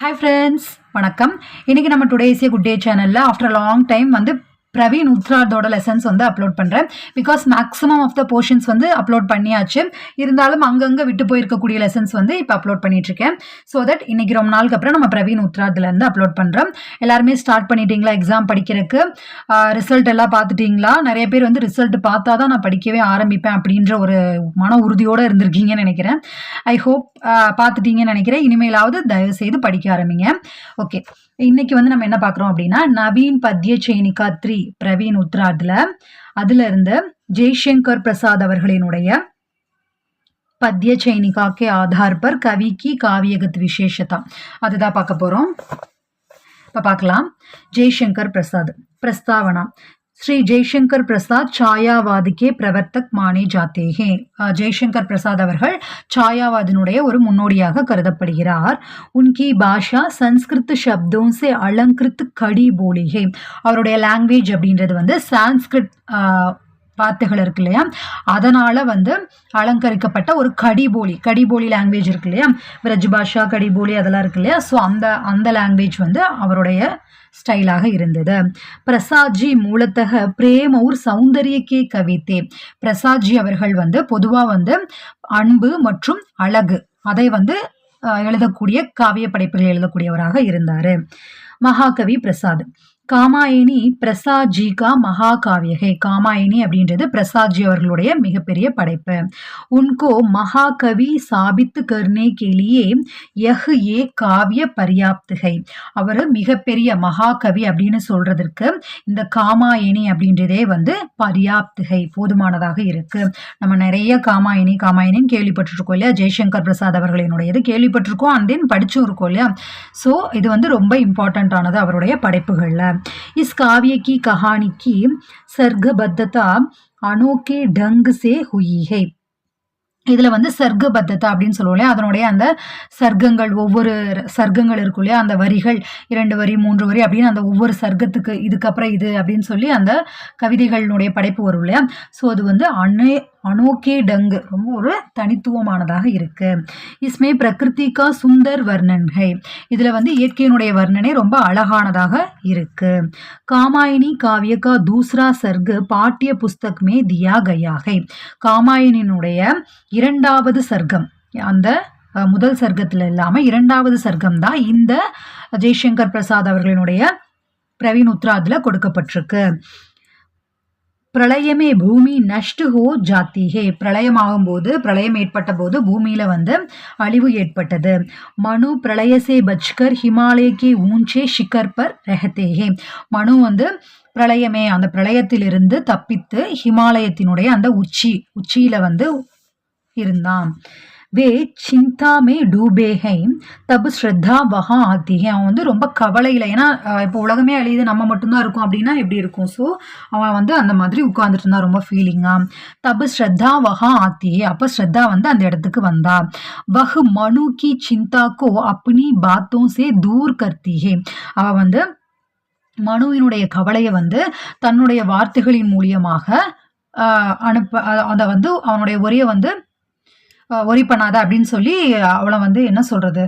Hi friends வணக்கம். இன்றைக்கி நம்ம டுடேஸே குட் டே சேனலில் ஆஃப்டர் லாங் டைம் வந்து பிரவீன் உத்ராதோட லெசன்ஸ் வந்து அப்லோட் பண்ணுறேன் because maximum of the portions வந்து அப்லோட் பண்ணியாச்சு. இருந்தாலும் அங்கங்கே விட்டு போயிருக்கக்கூடிய லெசன்ஸ் வந்து இப்போ அப்லோட் பண்ணிட்டுருக்கேன். ஸோ தட் இன்னைக்கு ரொம்ப நாளுக்கு அப்புறம் நம்ம பிரவீன் உத்ராத்லேருந்து அப்லோட் பண்ணுறோம் எல்லாருமே ஸ்டார்ட் பண்ணிட்டீங்களா? எக்ஸாம் படிக்கிறதுக்கு. ரிசல்ட் எல்லாம் பார்த்துட்டீங்களா? நிறைய பேர் வந்து ரிசல்ட் பார்த்தா தான் நான் படிக்கவே ஆரம்பிப்பேன் அப்படின்ற ஒரு மன உறுதியோடு இருந்திருக்கீங்கன்னு நினைக்கிறேன். ஐ ஹோப் பார்த்துட்டீங்கன்னு நினைக்கிறேன். இனிமேலாவது தயவு செய்து படிக்க ஆரம்பிங்க. ஓகே இன்னைக்கு வந்து நம்ம என்ன பார்க்குறோம் அப்படின்னா நவீன் பத்ய சைனிகா த்ரீ பிரவீன் உத்ராட்ல. அதுல இருந்து ஜெய்சங்கர் பிரசாத் அவர்களினுடைய பத்ய சைனிகாக்கே ஆதார் பர் கவிக்கு காவியகத் விசேஷதா. அதுதான் பார்க்க போறோம். இப்போ பார்க்கலாம். ஜெய்சங்கர் பிரசாத் பிரஸ்தாவனா. ஸ்ரீ ஜெய்சங்கர் பிரசாத் சாயாவாதிக்கே பிரவர்த்தக் மானே ஜாத்தேகே. ஜெய்சங்கர் பிரசாத் அவர்கள் சாயாவாதினுடைய ஒரு முன்னோடியாக கருதப்படுகிறார். உன்கி பாஷா சன்ஸ்கிருத் சப்தம் சே அலங்கிருத் கடி போலிகே. அவருடைய லாங்குவேஜ் அப்படின்றது வந்து சான்ஸ்கிருத் வார்த்தைகள் இருக்கு இல்லையா? அதனால வந்து அலங்கரிக்கப்பட்ட ஒரு கடிபோலி கடிபோலி லாங்குவேஜ் இருக்கு இல்லையா? பிரஜ் பாஷா கடிபோலி அதெல்லாம் இருக்கு இல்லையா? ஸோ அந்த அந்த லாங்குவேஜ் வந்து அவருடைய ஸ்டைலாக இருந்தது. பிரசாத்ஜி மூலத்தக பிரேமவுர் சௌந்தரியக்கே கவித்தே. பிரசாத்ஜி அவர்கள் வந்து பொதுவாக வந்து அன்பு மற்றும் அழகு அதை வந்து எழுதக்கூடிய காவிய படைப்புகள் எழுதக்கூடியவராக இருந்தார். மகாகவி பிரசாத். காமாயினி பிரசாத்ஜி கா மகாகாவியகை. காமாயினி அப்படின்றது பிரசாத்ஜி அவர்களுடைய மிகப்பெரிய படைப்பு. உன்கோ மகாகவி சாபித்து கர்னே கேலியே யஹ் ஏ காவிய பர்யாப்துகை. அவர் மிகப்பெரிய மகாகவி அப்படின்னு சொல்றதற்கு இந்த காமாயினி அப்படின்றதே வந்து பர்யாப்துகை போதுமானதாக இருக்கு. நம்ம நிறைய காமாயினி காமாயினின்னு கேள்விப்பட்டிருக்கோம் இல்லையா? ஜெய்சங்கர் பிரசாத் அவர்களினுடையது கேள்விப்பட்டிருக்கோம். அண்ட் தென் படிச்சும் இருக்கோம் இல்லையா? ஸோ இது வந்து ரொம்ப இம்பார்ட்டண்ட்டானது அவருடைய படைப்புகளில். इस काव्य की कहानी की सर्गबद्धता अनोखे ढंग से हुई है இதில் வந்து சர்க்கபத்தத்தை அப்படின்னு சொல்லுவோம் இல்லையா அதனுடைய அந்த சர்க்கங்கள் ஒவ்வொரு சர்க்கங்கள் இருக்கும் இல்லையா அந்த வரிகள் இரண்டு வரி மூன்று வரி அப்படின்னு அந்த ஒவ்வொரு சர்க்கத்துக்கு இதுக்கப்புறம் இது அப்படின்னு சொல்லி அந்த கவிதைகளினுடைய படைப்பு வரும் இல்லையா ஸோ அது வந்து அனே அனோகே டங்கு. ரொம்ப ஒரு தனித்துவமானதாக இருக்கு. இஸ்மே பிரகிருதிகா சுந்தர் வர்ணன்கை இதில் வந்து இயற்கையினுடைய வர்ணனை ரொம்ப அழகானதாக இருக்கு. காமாயினி காவியகா தூஸ்ரா சர்கு சர்க்கு பாட்டிய புஸ்தக் மே தியா கயாகை காமாயினினுடைய இரண்டாவது சர்க்கம். அந்த முதல் சர்க்கத்தில் இல்லாமல் இரண்டாவது சர்க்கம் தான் இந்த ஜெய்சங்கர் பிரசாத் அவர்களினுடைய பிரவீன் உத்ராதில் கொடுக்கப்பட்டிருக்கு. பிரளயமே பூமி நஷ்டு ஹோ ஜாத்தி. ஹே பிரளயமாகும் போது பிரளயம் ஏற்பட்ட போது பூமியில வந்து அழிவு ஏற்பட்டது. மனு பிரளயசே பச்கர் ஹிமாலயக்கே ஊஞ்சே ஷிகர் பர் ஹே மனு வந்து பிரளயமே அந்த பிரளயத்திலிருந்து தப்பித்து ஹிமாலயத்தினுடைய அந்த உச்சி உச்சியில வந்து இருந்தான். வே சிந்தா மே டூபே ஹை தபு ஸ்ரத்தா வஹா ஆத்தி அவன் வந்து ரொம்ப கவலையில். ஏன்னா இப்போ உலகமே அழியுது. நம்ம மட்டும்தான் இருக்கும் அப்படின்னா எப்படி இருக்கும்? ஸோ அவன் வந்து அந்த மாதிரி உட்காந்துட்டு இருந்தான். ரொம்ப ஃபீலிங்காக தபு ஸ்ரத்தா வஹா ஆத்தியே அப்போ ஸ்ரத்தா வந்து அந்த இடத்துக்கு வந்தா. வஹ் மனு கி சிந்தாக்கோ அப்படி பாத்தோம் சே தூர் கர்த்திகே அவள் வந்து மனுவினுடைய கவலையை வந்து தன்னுடைய வார்த்தைகளின் மூலியமாக அனுப்ப அதை வந்து அவனுடைய ஒரே வந்து ஒரி பண்ணாத அப்படின்னு சொல்லி அவளை வந்து என்ன சொல்கிறது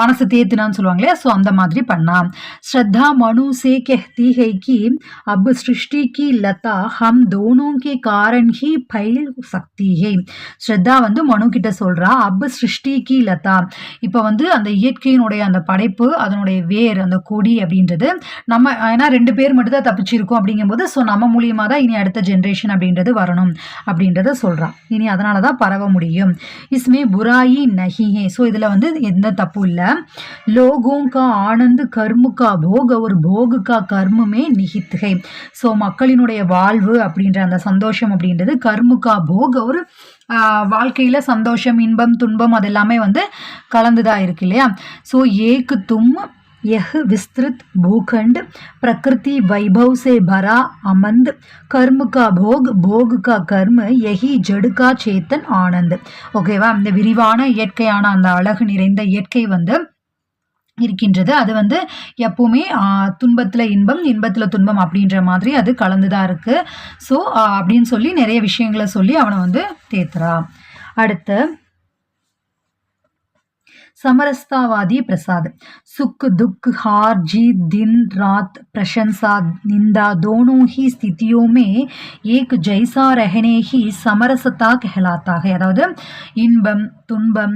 மனசு தேத்துனான்னு சொல்லுவாங்க இல்லையா? ஸோ அந்த மாதிரி பண்ணான் ஸ்ரத்தா மனு சே கெஹ் ஹை கி அப் கி லதா ஹம் தோனோம் கே காரன் ஹி பைல் சக்தி ஹே. ஸ்ரத்தா வந்து மனு கிட்ட சொல்கிறா அப் சிருஷ்டி லதா. இப்போ வந்து அந்த இயற்கையினுடைய அந்த படைப்பு அதனுடைய வேர் அந்த கொடி அப்படின்றது நம்ம ஏன்னா ரெண்டு பேர் மட்டும் தான் தப்பிச்சிருக்கோம் அப்படிங்கும்போது ஸோ நம்ம மூலியமாக தான் இனி அடுத்த ஜென்ரேஷன் அப்படின்றது வரணும் அப்படின்றத சொல்கிறான் இனி அதனால தான் பரவ முடியும் இஸ்மே புராயி நஹிஹே. ஸோ இதில் வந்து எந்த தப்பும் இல்லை. லோகோங்கா का ஆனந்த் கர்முக்கா போக ஒரு போகுக்கா கர்முமே கர்மமே ஸோ மக்களினுடைய வாழ்வு அப்படின்ற அந்த சந்தோஷம் அப்படின்றது கர்முக்கா போக ஒரு வாழ்க்கையில் சந்தோஷம் இன்பம் துன்பம் அது எல்லாமே வந்து கலந்துதான் இருக்கு இல்லையா? ஸோ ஏக்கு தும் यह विस्तृत भूखंड प्रकृति वैभव से भरा अमंद कर्म का भोग भोग का कर्म यही जड़ का चेतन ஆனந்த் ஓகேவா இந்த விரிவான இயற்கையான அந்த அழகு நிறைந்த இயற்கை வந்து இருக்கின்றது அது வந்து எப்பவுமே துன்பத்தில் இன்பம் இன்பத்தில் துன்பம் அப்படின்ற மாதிரி அது கலந்து தான் இருக்குது ஸோ அப்படின்னு சொல்லி நிறைய விஷயங்களை சொல்லி அவனை வந்து தேத்துறா அடுத்து சமரஸ்தாவாதி பிரசாத். சுக் ದುಃಖ್ ಹಾರ್ ಜೀತ್ ದಿನ್ ರಾತ್ ಪ್ರಶಂಸಾ ನಿಂದಾ ದೋನೋ ಹಿ ಸ್ಥಿತಿಯೋ ಮೇ ಏಕ್ ரஹனே ஹி சமரசதா கெஹலாத்தாக. அதாவது இன்பம் துன்பம்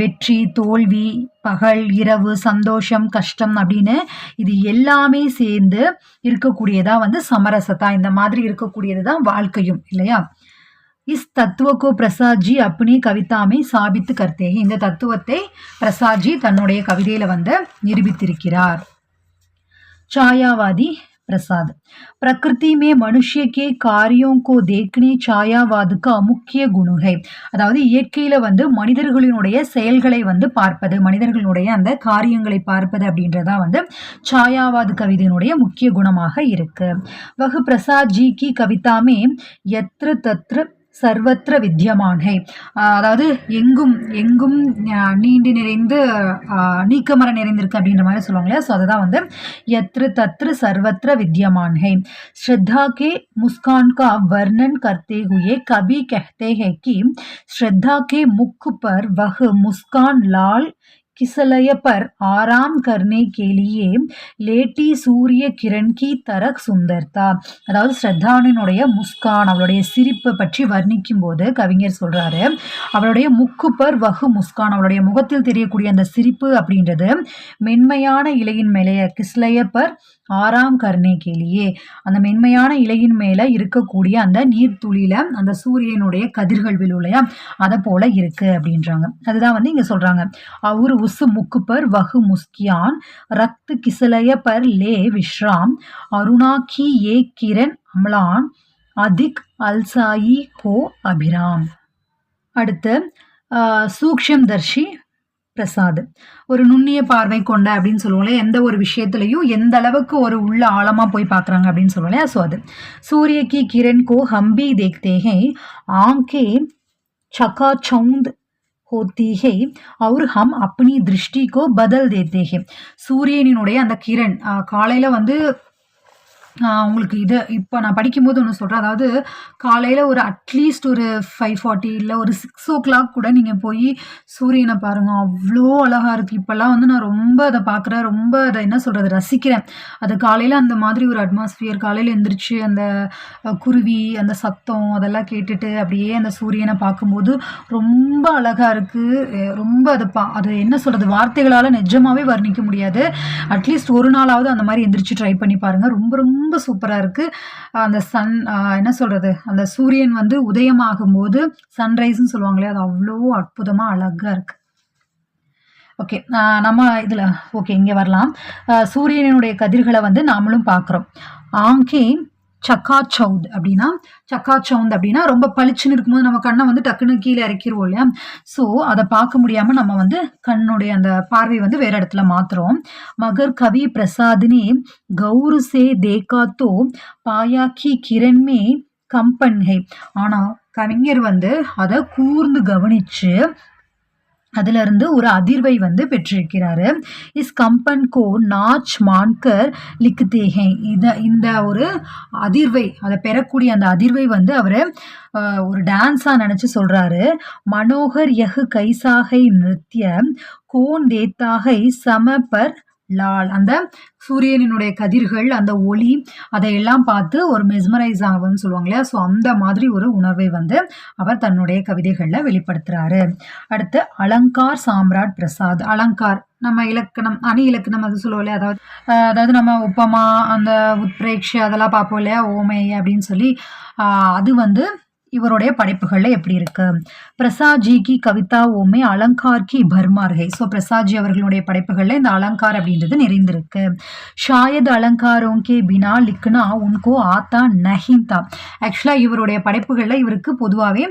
வெற்றி தோல்வி பகல் இரவு சந்தோஷம் கஷ்டம் அப்படின்னு இது எல்லாமே சேர்ந்து இருக்கக்கூடியதாக வந்து சமரசதா. இந்த மாதிரி இருக்கக்கூடியது தான் வாழ்க்கையும் இல்லையா? இஸ் தத்துவக்கோ பிரசாத்ஜி அப்படி கவிதாமே சாபித்து கர்த்தே இந்த தத்துவத்தை பிரசாத்ஜி தன்னுடைய கவிதையில வந்து நிரூபித்திருக்கிறார் छायावादी प्रसाद प्रकृति में मनुष्य के कार्यों को देखने छायावाद का मुख्य गुण है அதாவது இயற்கையில வந்து மனிதர்களினுடைய செயல்களை வந்து பார்ப்பது மனிதர்களுடைய அந்த காரியங்களை பார்ப்பது அப்படின்றதா வந்து छायावाद கவிதையினுடைய முக்கிய குணமாக இருக்கு வகு பிரசாத் ஜி கி கவிதா மே எத்ர தத்ர சர்வத்திர வித்தியமான் ஹை அதாவது எங்கும் எங்கும் நீண்டு நிறைந்து நீக்கமர நிறைந்திருக்கு அப்படின்ற மாதிரி சொல்லுவாங்க ஸோ அதுதான் வந்து எத்ரு தத்ரு சர்வத்திர வித்தியமான் ஹை ஸ்ரத்தா கே முஸ்கான் கா வர்ணன் கர்த்தே ஹுயே கபி கஹ்தே ஹே கி. ஸ்ரத்தா கே முக்கு பர் வஹ் முஸ்கான் லால் किसलय पर आराम करने के लिए लेटी சூரிய கிரண் கி தரக் சுந்தர்தா அதாவது ஸ்ரத்தாவினுடைய முஸ்கான் அவளுடைய சிரிப்பை பற்றி வர்ணிக்கும் போது கவிஞர் சொல்றாரு அவளுடைய முக்குப்பர் வகு முஸ்கான் அவளுடைய முகத்தில் தெரியக்கூடிய அந்த சிரிப்பு அப்படின்றது மென்மையான இலையின் மேலே கிஸ்லயப்பர் ஆறாம் கர்ணே கேலியே அந்த மென்மையான இலையின் மேலே இருக்கக்கூடிய அந்த நீர்த்துளியில அந்த சூரியனுடைய கதிர்கள் விழும் இல்லையா அதை போல இருக்கு அப்படின்றாங்க அதுதான் வந்து இங்க சொல்றாங்க அவர் உசு முக்குப்பர் வகு முஸ்கியான் ரத்து கிசலய பர் லே விஸ்ராம் அருணா கி ஏ கிரண் அம்லான் அதிக் அல்சாயி ஹோ அபிராம் அடுத்து ஆஹ், சூக்ஷ்ம் தர்ஷி பிரசாத் ஒரு நுண்ணிய பார்வை கொண்ட அப்படின்னு சொல்லுவோம்ல எந்த ஒரு விஷயத்துலையும் எந்த அளவுக்கு ஒரு உள்ள ஆழமா போய் பார்க்குறாங்க அப்படின்னு சொல்லுவோம் இல்லையா ஸோ அது சூரிய கி கிரண் கோ ஹம்பி देखते हैं आंखें चकाचौंध होती ಹೋಗ್ತಿ ಹೇ ಅವರು ஹம் அப்படி திருஷ்டிக்கோ பதல் தேத்தேகே சூரியனினுடைய அந்த கிரண் காலையில் வந்து உங்களுக்கு இது இப்போ நான் படிக்கும்போது ஒன்று சொல்கிறேன் அதாவது காலையில் ஒரு அட்லீஸ்ட் ஒரு ஃபைவ் ஃபார்ட்டி இல்லை ஒரு சிக்ஸ் ஓ கிளாக் கூட நீங்கள் போய் சூரியனை பாருங்கள் அவ்வளோ அழகாக இருக்குது இப்போல்லாம் வந்து நான் ரொம்ப அதை பார்க்குறேன் ரொம்ப அதை என்ன சொல்கிறது ரசிக்கிறேன். அது காலையில் அந்த மாதிரி ஒரு அட்மாஸ்ஃபியர் காலையில் எந்திரிச்சு அந்த குருவி அந்த சத்தம் அதெல்லாம் கேட்டுட்டு அப்படியே அந்த சூரியனை பார்க்கும்போது ரொம்ப அழகாக இருக்குது ரொம்ப அதை பா அது என்ன சொல்கிறது வார்த்தைகளால் நிஜமாகவே வர்ணிக்க முடியாது. அட்லீஸ்ட் ஒரு நாளாவது அந்த மாதிரி எந்திரிச்சு ட்ரை பண்ணி பாருங்கள் ரொம்ப ரொம்ப ரொம்ப சூப்பராக இருக்குது அந்த சன் என்ன சொல்கிறது அந்த சூரியன் வந்து உதயமாகும் போது சன்ரைஸ்ன்னு சொல்லுவாங்களே அது அவ்வளோ அற்புதமாக அழகாக இருக்குது ஓகே நம்ம இதில் ஓகே இங்கே வரலாம். சூரியனுடைய கதிர்களை வந்து நாமளும் பார்க்குறோம். ஆங்கே சக்கா சவுத் அப்படின்னா சக்கா சவுந்த் அப்படின்னா ரொம்ப பளிச்சுன்னு இருக்கும்போது நம்ம கண்ணை வந்து டக்குன்னு கீழே இறக்கிடுவோம் இல்லையா? ஸோ அதை பார்க்க முடியாமல் நம்ம வந்து கண்ணுடைய அந்த பார்வை வந்து வேற இடத்துல மாத்துறோம். மகர் கவி பிரசாத்னே கௌரு சே தேகாத்தோ பாயாக்கி கிரண்மே கம்பன் ஹை. ஆனால் கவிஞர் வந்து அதை கூர்ந்து கவனிச்சு அதிலிருந்து ஒரு அதிர்வை வந்து பெற்றிருக்கிறாரு. இஸ் கம்பன் கோ நாச் மான்கர் லிக்தே ஹே இந்த ஒரு அதிர்வை அதை பெறக்கூடிய அந்த அதிர்வை வந்து அவர் ஒரு டான்ஸாக நினச்சி சொல்கிறாரு மனோகர் யகு கைசாகை நிருத்திய கோன் தேத்தாகை சமபர் லால். அந்த சூரியனினுடைய கதிர்கள் அந்த ஒளி அதையெல்லாம் பார்த்து ஒரு மெஸ்மரைஸ் ஆகும்னு சொல்லுவாங்க இல்லையா? ஸோ அந்த மாதிரி ஒரு உணர்வை வந்து அவர் தன்னுடைய கவிதைகளில் வெளிப்படுத்துறாரு. அடுத்து அலங்கார் சாம்ராட் பிரசாத். அலங்கார் நம்ம இலக்கணம் அணி இலக்கணம் அது சொல்லுவோம் இல்லையா? அதாவது அதாவது நம்ம உப்பமா அந்த உத்பிரேக்ஷ அதெல்லாம் பார்ப்போம் இல்லையா? ஓமை அப்படின்னு சொல்லி அது வந்து இவருடைய படைப்புகளில் எப்படி இருக்கு? பிரசாஜி கி கவிதா ஓமே அலங்கார் கி பர்மார் ஸோ பிரசாஜி அவர்களுடைய படைப்புகளில் இந்த அலங்கார் அப்படின்றது நிறைந்திருக்கு. ஷாயத் அலங்காரோம் கே பினா லிக்னா உன்கோ ஆத்தா நஹிந்தா. ஆக்சுவலாக இவருடைய படைப்புகளில் இவருக்கு பொதுவாகவே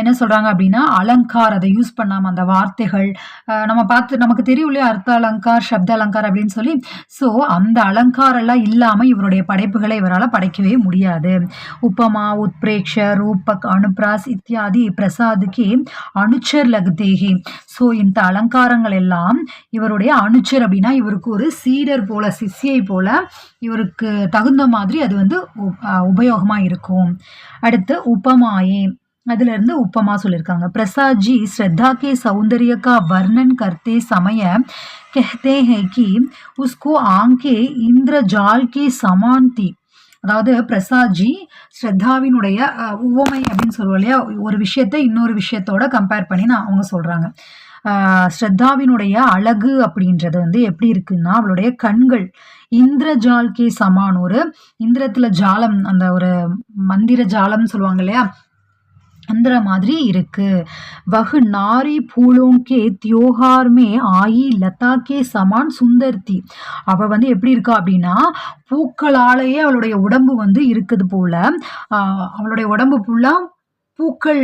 என்ன சொல்கிறாங்க அப்படின்னா அலங்கார் அதை யூஸ் பண்ணாமல் அந்த வார்த்தைகள் நம்ம பார்த்து நமக்கு தெரியும் இல்லையா அர்த்த அலங்கார் சப்த அலங்கார் அப்படின்னு சொல்லி. ஸோ அந்த அலங்காரெல்லாம் இல்லாமல் இவருடைய படைப்புகளை இவரால் படைக்கவே முடியாது. உப்பமா உத்பிரேக்ஷ ரூப ரூபக் அனுப்ராஸ் இத்தியாதி பிரசாதுக்கு அனுச்சர் லகுதேகி ஸோ இந்த அலங்காரங்கள் எல்லாம் இவருடைய அனுச்சர் அப்படின்னா இவருக்கு ஒரு சீடர் போல சிஷ்யை போல இவருக்கு தகுந்த மாதிரி அது வந்து உ- அஹ் உபயோகமா இருக்கும் அடுத்து உபமாயே அதுல இருந்து उपमा சொல்லியிருக்காங்க प्रसाद जी श्रद्धा के सौंदर्य का वर्णन करते समय कहते हैं कि उसको आंखें इंद्रजाल के समान थी அதாவது பிரசாத்ஜி ஸ்ரத்தாவினுடைய உவமை அப்படின்னு சொல்லுவோம் இல்லையா? ஒரு விஷயத்தை இன்னொரு விஷயத்தோட கம்பேர் பண்ணி நான் அவங்க சொல்றாங்க. ஸ்ரத்தாவினுடைய அழகு அப்படின்றது வந்து எப்படி இருக்குன்னா அவளுடைய கண்கள் இந்திரஜால்கே சமான் ஒரு இந்திரத்துல ஜாலம் அந்த ஒரு மந்திர ஜாலம்னு சொல்லுவாங்க இல்லையா? அந்த மாதிரி இருக்கு. வகு நாரி பூலோங்கே தியோகார்மே ஆயி லதாக்கே சமான் சுந்தர்த்தி. அவள் வந்து எப்படி இருக்கா அப்படின்னா பூக்களாலேயே அவளுடைய உடம்பு வந்து இருக்குது போல. அவளுடைய உடம்பு ஃபுல்லாக பூக்கள்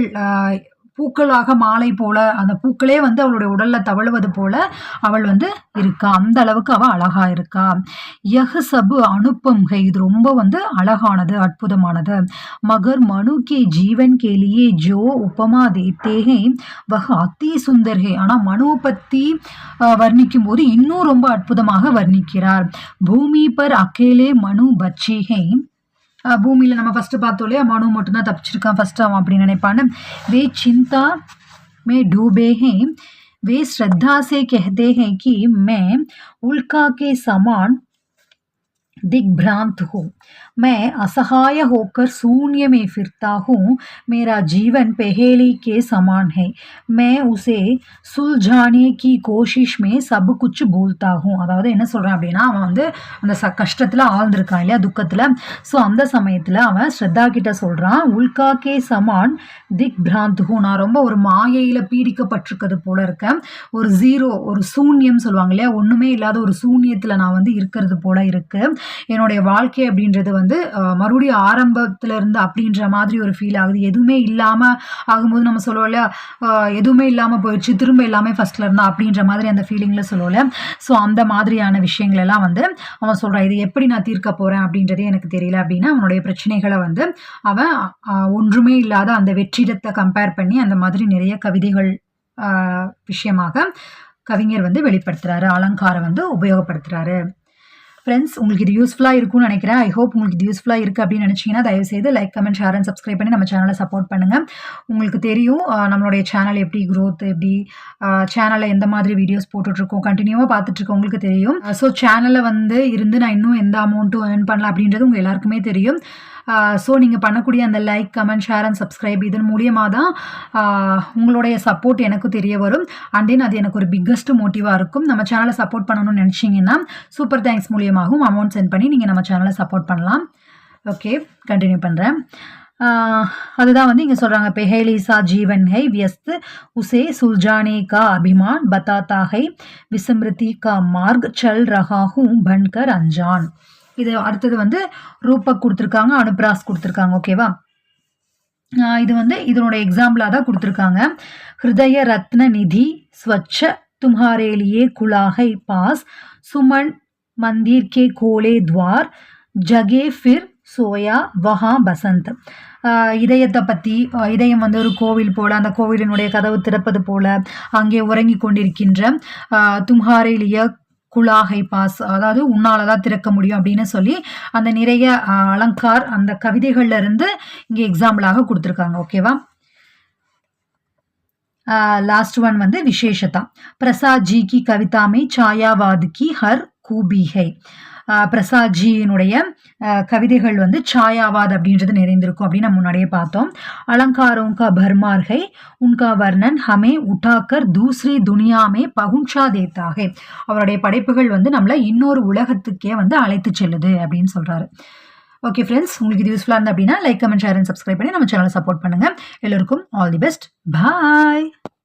பூக்களாக மாலை போல அந்த பூக்களே வந்து அவளுடைய உடல்ல தவழுவது போல அவள் வந்து இருக்கா. அந்த அளவுக்கு அவள் அழகா இருக்கா. யஹ் சபு அனுப்பும்கை இது ரொம்ப வந்து அழகானது அற்புதமானது. மகர் மனு கே ஜீவன் கேலியே ஜோ உபமா தேகை வக அத்தி சுந்தர்கை ஆனால் மனுவை பற்றி வர்ணிக்கும் போது இன்னும் ரொம்ப அற்புதமாக வர்ணிக்கிறார். பூமி பர் அக்கேலே மனு பச்சேகை பூமியில நம்ம ஃபர்ஸ்ட் பார்த்தோம் இல்லையா மனு மட்டும்தான் தப்பிச்சிருக்கான் ஃபர்ஸ்ட் அவன் அப்படின்னு நினைப்பான்னு வே சிந்தா में डूबे हैं वे श्रद्धा से कहते हैं कि मैं उल्का के समान दिग्भ्रांत हूँ मैं असहाय होकर शून्य में फिरता हूँ मेरा जीवन पहेली के समान है मैं उसे सुलझाने की कोशिश में सब कुछ भूलता हूँ அதாவது என்ன சொல்கிறேன் அப்படின்னா அவன் வந்து அந்த ச கஷ்டத்தில் ஆழ்ந்திருக்கான் இல்லையா துக்கத்தில் ஸோ அந்த சமயத்தில் அவன் ஸ்ரத்தா கிட்ட சொல்கிறான் உல்கா K Zaman thick Prasanth who நான் ரொம்ப ஒரு மாயையில் பீடிக்கப்பட்டிருக்கிறது போல இருக்கேன் ஒரு ஜீரோ ஒரு சூன்யம் சொல்லுவாங்க இல்லையா ஒன்றுமே இல்லாத ஒரு சூன்யத்தில் நான் வந்து இருக்கிறது போல இருக்கு என்னுடைய வாழ்க்கை அப்படின்றது வந்து மறுபடியும் ஆரம்பத்துல இருந்து அப்படின்ற மாதிரி ஒரு ஃபீல் ஆகுது. எதுவுமே இல்லாமல் ஆகும்போது நம்ம சொல்லுவோம்ல எதுவுமே இல்லாமல் போயிடுச்சு திரும்ப எல்லாமே ஃபர்ஸ்ட்ல இருந்தா அப்படின்ற மாதிரி அந்த ஃபீலிங்கில் சொல்லுவோம்ல ஸோ அந்த மாதிரியான விஷயங்கள் எல்லாம் வந்து அவன் சொல்கிறான் இது எப்படி நான் தீர்க்க போகிறேன் அப்படின்றதே எனக்கு தெரியல அப்படின்னா அவனுடைய பிரச்சனைகளை வந்து அவன் ஒன்றுமே இல்லாத அந்த வெற்றிடத்தை கம்பேர் பண்ணி அந்த மாதிரி நிறைய கவிதைகள் விஷயமாக கவிஞர் வந்து வெளிப்படுத்துறாரு அலங்காரம் வந்து உபயோகப்படுத்துறாரு. ஃப்ரெண்ட்ஸ் உங்களுக்கு இது யூஸ்ஃபுல்லாக இருக்கும்னு நினைக்கிறேன். ஐ ஹோப் உங்களுக்கு இது யூஸ்ஃபுல்லாக இருக்குது அப்படின்னு நினச்சிங்கன்னா தயவுசெய்து like comment share and subscribe பண்ணி நம்ம சேனலை சப்போர்ட் பண்ணுங்கள் உங்களுக்கு தெரியும் நம்மளுடைய சேனல் எப்படி க்ரோத் எப்படி சேனலில் எந்த மாதிரி வீடியோஸ் போட்டுட்ருக்கோம் கண்டினியூவாக பார்த்துட்ருக்கோம் உங்களுக்கு தெரியும். ஸோ சேனலில் வந்து இருந்து நான் இன்னும் எந்த அமௌண்ட்டும் ஏர்ன் பண்ணல அப்படின்றது உங்கள் எல்லாருக்குமே தெரியும். ஸோ நீங்கள் பண்ணக்கூடிய அந்த like comment share and subscribe இதன் மூலியமாக தான் உங்களுடைய சப்போர்ட் எனக்கு தெரிய வரும். அண்ட் தென் அது எனக்கு ஒரு பிக்கஸ்ட் மோட்டிவாக இருக்கும். நம்ம சேனலை சப்போர்ட் பண்ணணும்னு நினச்சிங்கன்னா சூப்பர் தேங்க்ஸ் மூலியமாகவும் அமௌண்ட் சென்ட் பண்ணி நீங்கள் நம்ம சேனலை சப்போர்ட் பண்ணலாம். ஓகே கண்டினியூ பண்ணுறேன் அதுதான் வந்து இங்கே சொல்கிறாங்க பெஹேலிசா ஜீவன் ஹை வியஸ்த் உசே சுல்ஜானே கா அபிமான் பத்தாத்தா ஹை விஸ்மிருதி கா மார்க் சல் ரஹாஹூ பன்கர் அஞ்சான். இது அடுத்தது வந்து ரூபக் கொடுத்துருக்காங்க அனுப்ராஸ் கொடுத்துருக்காங்க ஓகேவா இது வந்து இதனோட எக்ஸாம்பிளாக தான் கொடுத்துருக்காங்க. ஹிருதய ரத்ன நிதி ஸ்வச்ச தும்ஹாரேலியே குலாகை பாஸ் சுமன் மந்திர் கே கோலே துவார் ஜகே ஃபிர் சோயா வஹா பசந்த். இதயத்தை பற்றி இதயம் வந்து ஒரு கோவில் போல் அந்த கோவிலினுடைய கதவு திறப்பது போல் அங்கே உறங்கி கொண்டிருக்கின்ற தும்ஹாரேலிய குலாகை பாஸ் அதாவது உன்னால தான் திறக்க முடியும் அப்படின்னு சொல்லி அந்த நிறைய அலங்கார் அந்த கவிதைகள்ல இருந்து இங்கே எக்ஸாம்பிளாக கொடுத்துருக்காங்க. ஓகேவா லாஸ்ட் ஒன் வந்து விசேஷதா. பிரசாத் ஜி கி கவிதா மே கி ஹர் கூபி ஹை பிரசாத்ஜியினுடைய கவிதைகள் வந்து சாயாவாத் அப்படின்றது நிறைந்திருக்கும் அப்படின்னு நம்ம முன்னாடியே பார்த்தோம். அலங்காரோங்கா பர்மார்கை உன்கா வர்ணன் ஹமே உட்டாக்கர் தூஸ்ரி துனியாமே பகுன்ஷா தேத்தாகே. அவருடைய படைப்புகள் வந்து நம்மளை இன்னொரு உலகத்துக்கே வந்து அழைத்து செல்லுது அப்படின்னு சொல்கிறாரு ஓகே ஃப்ரெண்ட்ஸ் உங்களுக்கு இது யூஸ்ஃபுல்லாக இருந்தால் அப்படின்னா like comment share and subscribe பண்ணி நம்ம சேனலை சப்போர்ட் பண்ணுங்கள் எல்லோருக்கும் ஆல் தி பெஸ்ட் பாய்